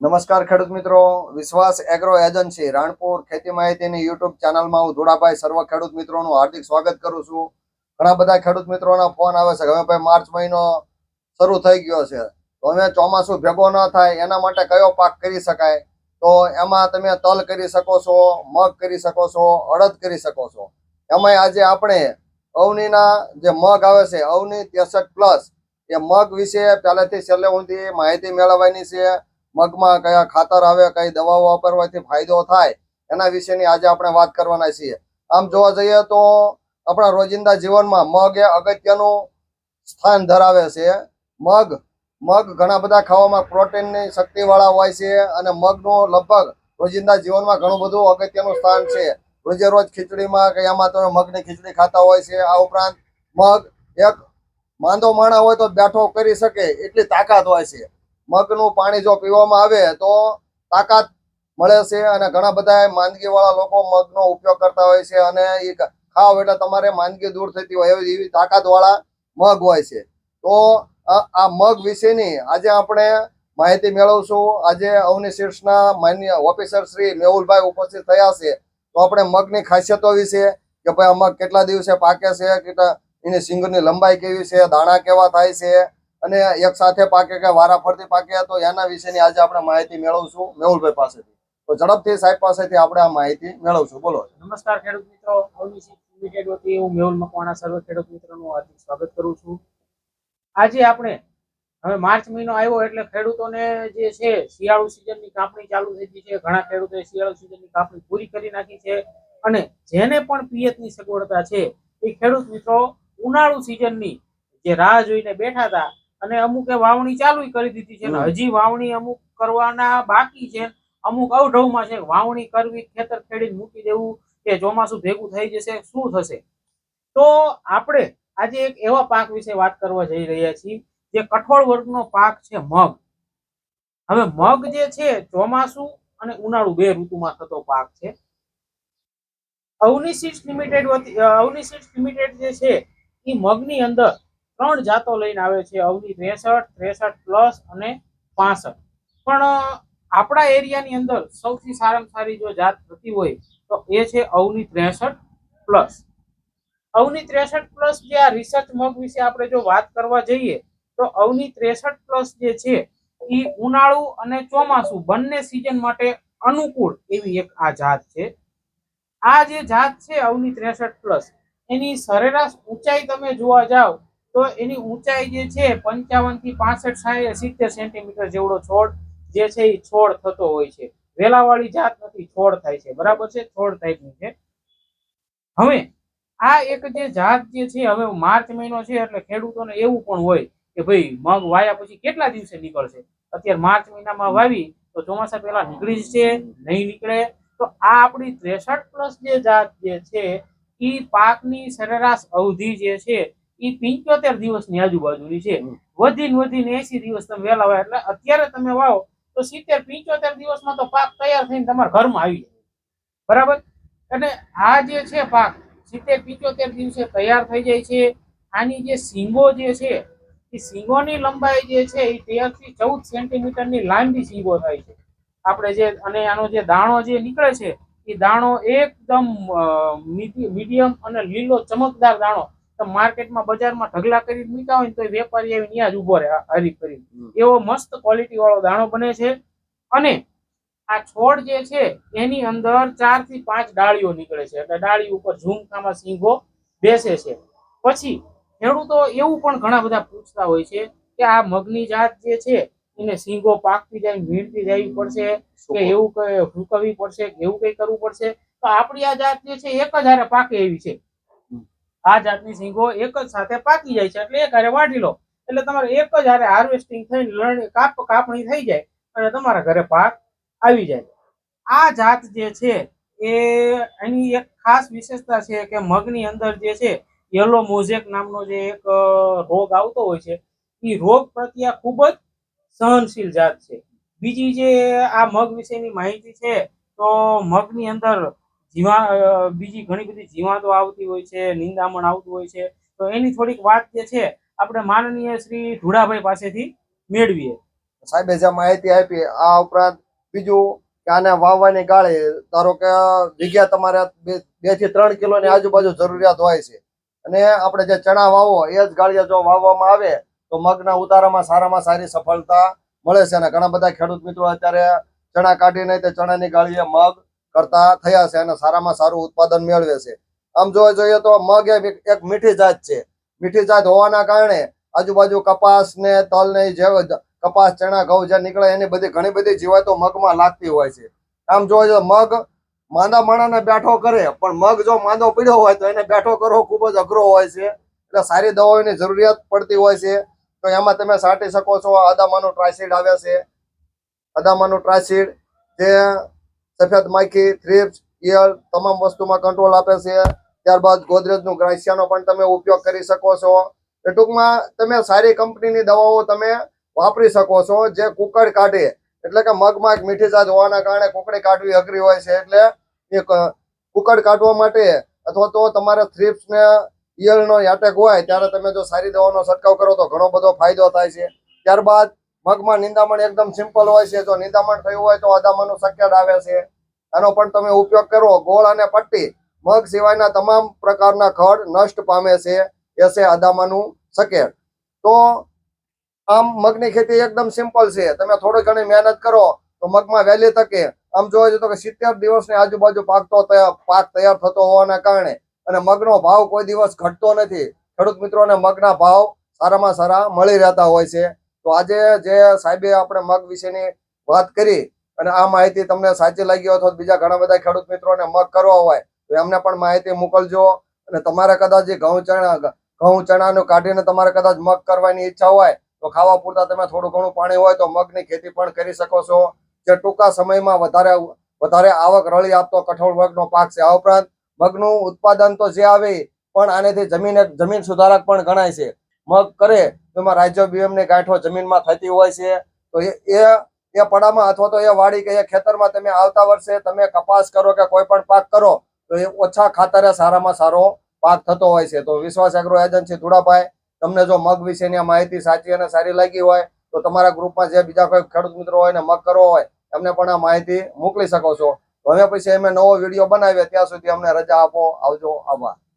નમસ્કાર ખેડૂત મિત્રો. વિશ્વાસ એગ્રો એજન્સી, રાણપુર ખેતી માહિતીની યુટ્યુબ ચેનલમાં હું ધોળાભાઈ સર્વ ખેડૂત મિત્રોનું હાર્દિક સ્વાગત કરું છું. ઘણા બધા ખેડૂત મિત્રોના ફોન આવે છે હવે ભાઈ માર્ચ મહિનો શરૂ થઈ ગયો છે. તો હવે ચોમાસું ભેગો ન થાય એના માટે કયો પાક કરી શકાય? તો એમાં તમે તલ કરી શકો છો, મગ કરી શકો છો, અડદ કરી શકો છો. એમાંય આજે આપણે અવનીના જે મગ આવે છે, અવની ત્રેસઠ પ્લસ, એ મગ વિશે પહેલેથી છેલ્લે સુધી માહિતી મેળવવાની છે. મગમાં કયા ખાતર આવે, કઈ દવાઓ વાપરવાથી ફાયદો થાય, એના વિશેની આજે આપણે વાત કરવાના છીએ. આમ જોવા જઈએ તો આપણા રોજિંદા જીવનમાં મગ એ અગત્યનું સ્થાન ધરાવે છે. મગ મગ ઘણા બધા ખાવામાં પ્રોટીનની શક્તિવાળા હોય છે અને મગનું લગભગ રોજિંદા જીવનમાં ઘણું બધું અગત્યનું સ્થાન છે. રોજે રોજ ખીચડીમાં કે એમાં તમે મગની ખીચડી ખાતા હોય છે. આ ઉપરાંત મગ એક માંદો માણા હોય તો બેઠો કરી શકે, એટલી તાકાત હોય છે. મગનું પાણી જો પીવામાં આવે તો તાકાત મળે છે અને ઘણા બધા માંદગી વાળા લોકો મગનો ઉપયોગ કરતા હોય છે અને એ ખાવ એટલે તમારે માંદગી દૂર થતી હોય એવી તાકાત વાળા મગ હોય છે. તો આ આ મગ વિશેની આજે આપણે માહિતી મેળવશું. આજે અવની શીર્ષના માન્ય ઓફિસર શ્રી મેહુલભાઈ ઉપસ્થિત થયા છે. તો આપણે મગની ખાસિયતો વિશે કે ભાઈ આ મગ કેટલા દિવસે પાકે છે, કેટલા, એની સિંગની લંબાઈ કેવી છે, દાણા કેવા થાય છે અને એક સાથે પાકે કે વારા ફરતી પાકે તો એના વિશેની આજે આપણે માહિતી મેળવશું મેહુલભાઈ પાસેથી. તો ઝડપથી સાહેબ પાસેથી આપણે આ માહિતી મેળવશું. બોલો. નમસ્કાર ખેડૂત મિત્રો. લિમિટેડ વતી હું મેહુલ મકવાણા, સર્વ ખેડૂત મિત્રોનું હાર્દિક સ્વાગત કરું છું. આજે આપણે, હવે માર્ચ મહિનો આવ્યો એટલે ખેડૂતોને જે છે, શિયાળુ સિઝનની કાપણી ચાલુ થઈ ગઈ છે. ઘણા ખેડૂતોએ શિયાળુ સિઝનની કાપણી પૂરી કરી નાખી છે. અને જેને પણ પિયતની સગવડતા છે, એ ખેડૂત મિત્રો ઉનાળુ સિઝનની જે રાહ જોઈને બેઠા હતા અને અમુકે વાવણી ચાલુ કરી દીધી છે હજી વાવણી અમુક કરવાના બાકી છે. અમુક અવઢવમાં છે. વાવણી કરવી ખેતર ખેડી મૂકી દેવું કે ચોમાસું ભેગું થઈ જશે શું થશે? તો આપણે આજે એક એવા પાક વિશે વાત કરવા જઈ રહ્યા છીએ જે કઠોળ વર્ગનો પાક છે મગ. હવે મગ જે છે ચોમાસું અને ઉનાળુ બે ઋતુમાં થતો પાક છે. અવનિશિષ્ટ લિમિટેડ અવની સીડ્સ લિમિટેડ જે છે એ મગની અંદર ત્રણ જાતો લઈને આવે છે, અવની ત્રેસઠ ત્રેસઠ પ્લસ અને પાસઠ. પણ આપણા એરિયાની અંદર સૌથી સારામાં સારી જો જાત થતી હોય, તો એ છે અવની ત્રેસઠ પ્લસ. અવની ત્રેસઠ પ્લસ જે આ રિસર્ચ મગ વિશે આપણે જો વાત કરવા જઈએ, તો અવની ત્રેસઠ પ્લસ જે છે, એ ઉનાળુ અને ચોમાસું બંને સિઝન માટે અનુકૂળ એવી એક આ જાત છે. આ જે જાત છે અવની ત્રેસઠ પ્લસ, એની સરેરાશ ઊંચાઈ તમે જોવા જાવ તો એની ઊંચાઈ જે છે પંચાવનથી પાસઠ સાઠ સિત્તેર સેન્ટીમીટર જેવડો છોડ જે છે એ છોડ થતો હોય છે. વેલાવાળી જાત નથી, છોડ થાય છે. બરાબર છે? છોડ ટાઈપની છે. હવે આ એક જે જાત જે છે, હવે માર્ચ મહિનો છે એટલે ખેડૂતોને એવું પણ હોય કે ભાઈ મગ વાયા પછી કેટલા દિવસે નીકળશે? અત્યારે માર્ચ મહિનામાં વાવી તો ચોમાસા પહેલા નીકળી જશે નહીં નીકળે. તો આ આપણી ત્રેસઠ પ્લસ જે જાત જે છે એ પાકની સરેરાશ અવધિ જે છે એ પિંચોતેર દિવસની આજુબાજુની છે. વધીને વધીને એસી દિવસ તમે વહેલા હોય એટલે અત્યારે તમે વાવો તો સિત્તેર પિંચોતેર દિવસમાં તો પાક તૈયાર થઈને તમારા ઘરમાં આવી જાય. બરાબર? અને આ જે છે પાક સિત્તેર પંચોતેર દિવસે તૈયાર થઈ જાય છે. આની જે સિંગો જે છે એ સિંગોની લંબાઈ જે છે એ તેરથી ચૌદ સેન્ટીમીટરની લાંબી સિંગો થાય છે. આપણે જે અને આનો જે દાણો જે નીકળે છે એ દાણો એકદમ મીડિયમ અને લીલો ચમકદાર દાણો માર્કેટમાં બજારમાં ઢગલા કરીને મૂક્યા હોય ને તો વેપારી આવીને ત્યાં જ ઊભો રહે હરીફ કરી એવો મસ્ત ક્વોલિટી વાળો દાણો બને છે અને આ છોડ જે છે એની અંદર ચારથી પાંચ ડાળીઓ નીકળે છે. એટલે ડાળી ઉપર ઝુમખામાં સિંગો બેસે છે. પછી ખેડૂતો એવું પણ ઘણા બધા પૂછતા હોય છે કે આ મગની જાત જે છે એને સિંગો પાકતી જાય વીણતી જવી પડશે કે એવું કઈ ફૂંકવવી પડશે કે એવું કઈ કરવું પડશે? તો આપણી આ જાત જે છે એક જ હારે પાકે એવી છે. આ જાતની સિંગો એક જ સાથે પાકી જાય છે. એટલે એક હારે વાઢી લો. એટલે તમારે એક જ હારે હાર્વેસ્ટિંગ થઈને લણણી, કાપ, કાપણી થઈ જાય અને તમારા ઘરે પાક આવી જાય. આ જાત જે છે એ એની એક ખાસ વિશેષતા છે કે મગની અંદર જે છે યલો મોઝેક નામનો જે એક રોગ આવતો હોય છે એ રોગ પ્રત્યે ખૂબ જ સહનશીલ જાત છે. બીજી જે આ મગ વિશેની માહિતી છે, તો મગની અંદર જીવા બીજી ઘણી બધી જીવાતો આવતી હોય છે, નિંદામણ આવતું હોય છે. તો એની થોડીક વાત જે છે, આપણે માનનીય શ્રી ધુડાભાઈ પાસેથી મેળવીએ. સાહેબે, જે માહિતી આપી, આ ઉપરાંત બીજું કે આને વાવવાની ગાળે, ધારો કે જગ્યા તમારે બેથી ત્રણ કિલોની આજુબાજુ જરૂરિયાત હોય છે. અને આપણે જે ચણા વાવો, એ જ ગાળિયા જો વાવવામાં આવે, તો મગના ઉતારામાં સારામાં સારી સફળતા મળે છે. અને ઘણા બધા ખેડૂત મિત્રો અત્યારે ચણા કાઢીને તે ચણાની ગાળીએ મગ કરતા થયા છે અને સારામાં સારું ઉત્પાદન મેળવે છે. આમ જોવા જોઈએ તો મગ એક મીઠી જાત છે. મીઠી જાત હોવાના કારણે આજુબાજુ કપાસ ને તલ ને જે કપાસ, ચણા, ઘઉં જે નીકળે એની બધી ઘણી બધી જીવાતો મગમાં લાગતી હોય છે. આમ જોવા જોઈએ મગ માંદા માણાને બેઠો કરે, પણ મગ જો માંદો પીડ્યો હોય તો એને બેઠો કરવો ખૂબ જ અઘરો હોય છે. એટલે સારી દવાઓની જરૂરિયાત પડતી હોય છે. તો એમાં તમે સાટી શકો છો અદામાનું ટ્રાયસીડ આવે છે. અદામાનું ટ્રાયસીડ જે સફેદ માખી થ્રીપ્સ ઈયળ તમામ વસ્તુમાં કંટ્રોલ આપે છે. ત્યારબાદ ગોદરેજનું ગ્રાસિયાનો પણ તમે ઉપયોગ કરી શકો છો. એ ટૂંકમાં તમે સારી કંપનીની દવાઓ તમે વાપરી શકો છો, જે કુકડ કાઢે. એટલે કે મગમાં મીઠી જાત હોવાના કારણે કુકડી કાઢવી અઘરી હોય છે. એટલે એક કુકડ કાઢવા માટે અથવા તો તમારે થ્રીપ્સને ને એટેક હોય, ત્યારે તમે જો સારી દવાનો છંટકાવ કરો તો ઘણો બધો ફાયદો થાય છે. ત્યારબાદ મગમાં નિંદામણ એકદમ સિમ્પલ હોય છે. જો નિંદામણ થયું હોય તો અદામાનું સકેટ આવે છે. આનો પણ તમે ઉપયોગ કરો. ગોળ અને પટ્ટી મગ સિવાયના તમામ પ્રકારના ખડ નષ્ટ પામે છે. એ અદામાનું સકેટ તો આમ મગની ખેતી એકદમ સિમ્પલ છે. તમે થોડી ઘણી મહેનત કરો તો મગમાં વહેલી તકે આમ જોવા જતો કે સિત્તેર દિવસની આજુબાજુ પાકતો પાક તૈયાર થતો હોવાના કારણે અને મગનો ભાવ કોઈ દિવસ ઘટતો નથી. ખેડૂત મિત્રોને મગના ભાવ સારામાં સારા મળી રહેતા હોય છે. તો આજે જે સાહેબે આપણે મગ વિશેની વાત કરી અને આ માહિતી તમને સાચી લાગી હોય તો બીજા ઘણા બધા ખેડૂત મિત્રોને મગ કરવા હોય, તો એમને પણ માહિતી મોકલજો. અને તમારે કદાચ જે ઘઉં ચણા, ઘઉં ચણાનું કાઢીને તમારે કદાચ મગ કરવાની ઈચ્છા હોય, તો ખાવા પૂરતા તમે થોડું ઘણું પાણી હોય તો મગની ખેતી પણ કરી શકો છો. જે ટૂંકા સમયમાં વધારે વધારે આવક રળી આપતો કઠોળ વર્ગનો પાક છે આ ઉપરાંત મગનું ઉત્પાદન તો જે આવે, પણ આનેથી જમીન જમીન સુધારક પણ ગણાય છે. મગ કરે એમાં રાઇઝોબિયમની ગાંઠો જમીનમાં થતી હોય છે. તો એ, એ- પડામાં અથવા તો એ વાડી કે એ ખેતરમાં તમે આવતા વર્ષે તમે કપાસ કરો કે કોઈ પણ પાક કરો, તો એ ઓછા ખાતરે સારામાં સારો પાક થતો હોય છે. તો વિશ્વાસ એગ્રો એજન્સી ધુડાભાઈ, તમને જો મગ વિશેની માહિતી સાચી અને સારી લાગી હોય, તો તમારા ગ્રુપમાં જે બીજા કોઈ ખેડૂત મિત્રો હોય ને મગ કરવો હોય, એમને પણ આ માહિતી મોકલી શકો છો. હવે પછી અમે નવો વીડિયો બનાવીએ, ત્યાં સુધી અમને રજા આપો. આવજો. આભાર.